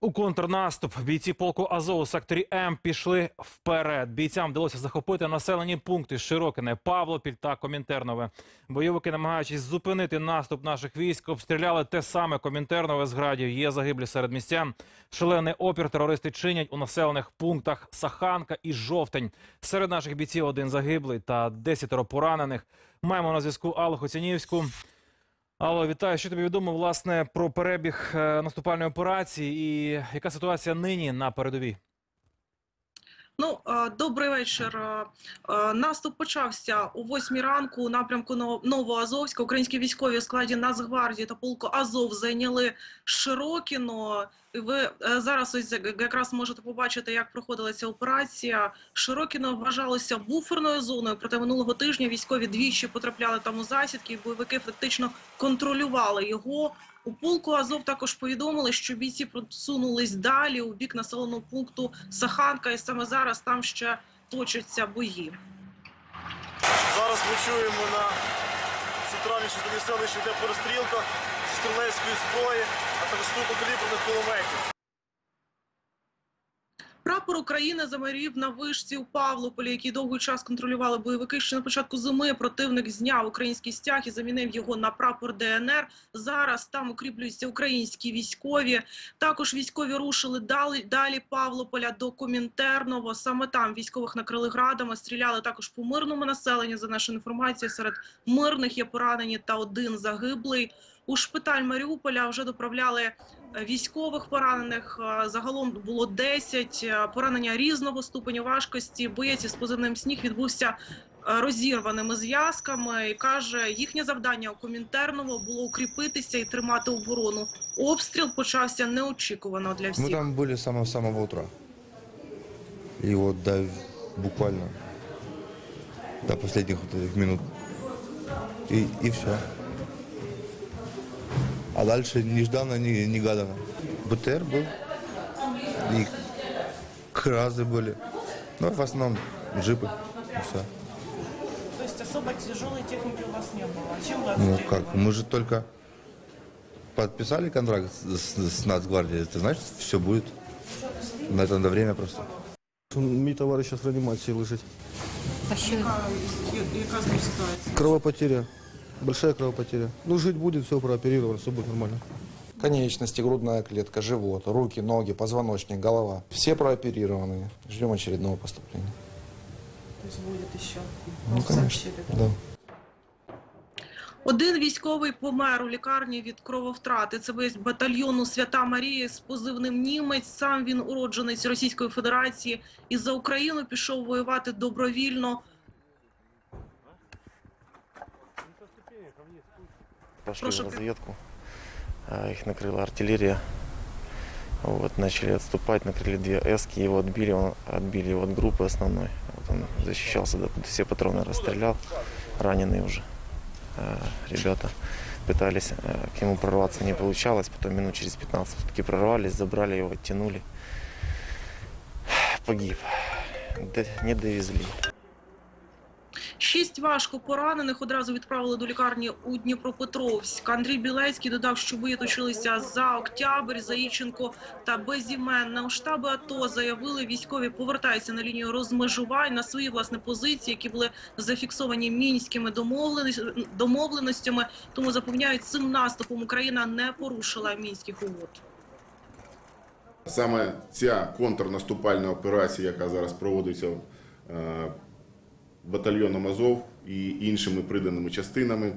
У контрнаступ бійці полку Азов у секторі М пішли вперед. Бійцям вдалося захопити населені пункти Широкине, Павлопіль та Комінтернове. Бойовики, намагаючись зупинити наступ наших військ, обстріляли те саме Комінтернове з градів. Є загиблі серед містян. Шалений опір терористи чинять у населених пунктах Саханка і Жовтень. Серед наших бійців один загиблий та десятеро поранених. Маємо на зв'язку Аллу Хоцянівську. Алло, вітаю. Що тобі відомо власне про перебіг е, наступальної операції і яка ситуація нині на передовій? Ну, добрий вечір. Наступ почався о 8 ранку у напрямку Ново- Новоазовська. Українські військові у складі Нацгвардії та полку Азов зайняли Широкіно. Ви е, зараз ось якраз можете побачити, як проходила ця операція. Широкіно вважалося буферною зоною. Проте минулого тижня військові двічі потрапляли там у засідки, і бойовики фактично контролювали його. У полку Азов також повідомили, що бійці просунулись далі у бік населеного пункту Саханка, і саме зараз там ще точаться бої. Зараз ми чуємо на центральній частині селища де перестрілка стрілецької зброї, а також крупнокаліберних кулеметів. Прапор України замарів на вишці у Павлополі, який довгий час контролювали бойовики. Ще на початку зими противник зняв український стяг і замінив його на прапор ДНР. Зараз там укріплюються українські військові. Також військові рушили далі, далі Павлополя до Комінтерново. Саме там військових накрили градами, стріляли також по мирному населенню. За нашою інформацією, серед мирних є поранені та один загиблий У шпиталь Маріуполя вже доправляли е, військових поранених. Е, Загалом було 10 е, поранення різного ступеню важкості. Боєць із позивним сніг відбувся е, розірваними зв'язками. І каже, їхнє завдання у Комінтерново було укріпитися і тримати оборону. Обстріл почався неочікувано для Мы всіх. там были с самого, самого утра. И вот до буквально до последних вот этих минут. И, и все. А дальше нежданно, не, негаданно. БТР был. И кразы были. Ну, в основном джипы. И все. То есть особо тяжелой техники у вас не было. А чем вы Ну отстреливали? как, мы же только подписали контракт с, с- с Нацгвардией. Это значит, все будет. На это надо время просто. Мій товариш зараз в реанімації лежить. Яка, яка з ним ситуація? Кровопотеря. Большая кровопотеря. Ну, жить будет, все прооперировано, все будет нормально. Конечности, грудная клетка, живот, руки, ноги, позвоночник, голова. Все прооперированные. Ждем очередного поступления. То есть будет еще? Ну, конечно. Да. Один військовий помер у лікарні від крововтрати. Це боєць батальйону Свята Марія з позивним німець. Сам він уродженець Російської Федерації і за Україну пішов воювати добровільно. Пошли Прошу. в разведку. А, Их накрыла артиллерия. Вот, начали отступать, накрыли две эски, его отбили, он, отбили его от группы основной. Вот он защищался, да, все патроны расстрелял, раненые уже э, ребята пытались э, к нему прорваться, не получалось, потом минут через 15 все-таки прорвались, забрали его, оттянули. Погиб. Д- не довезли. Шість важко поранених одразу відправили до лікарні у Дніпропетровськ. Андрій Білецький додав, що бої точилися за Октябрь, Заїченко та Безіменна. У штаби АТО заявили, військові повертаються на лінію розмежувань на свої власне позиції, які були зафіксовані мінськими домовленостями, домовленостями. Тому запевняють, цим наступом Україна не порушила мінських угод. Саме ця контрнаступальна операція, яка зараз проводиться е, батальйоном Азов і іншими приданими частинами,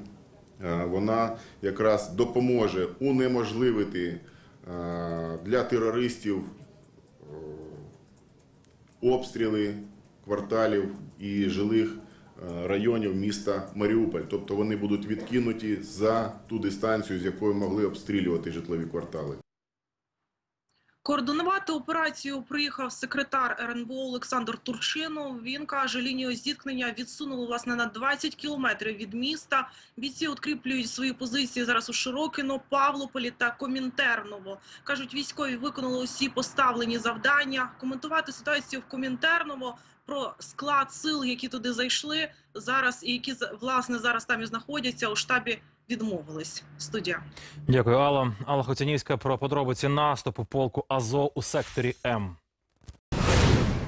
е, вона якраз допоможе унеможливити е, для терористів е, обстріли кварталів і жилих районів міста Маріуполь. Тобто вони будуть відкинуті за ту дистанцію, з якою могли обстрілювати житлові квартали. Координувати операцію приїхав секретар РНБО Олександр Турчинов. Він каже, лінію зіткнення відсунули власне на 20 кілометрів від міста. Бійці укріплюють свої позиції зараз у Широкино, Павлополі та Комінтерново. кажуть, військові виконали усі поставлені завдання. Коментувати ситуацію в Комінтерново про склад сил, які туди зайшли зараз, і які власне зараз там і знаходяться у штабі. Відмовились студія. Дякую, Алла. Алла Хоцянівська про подробиці наступу полку Азов у секторі М.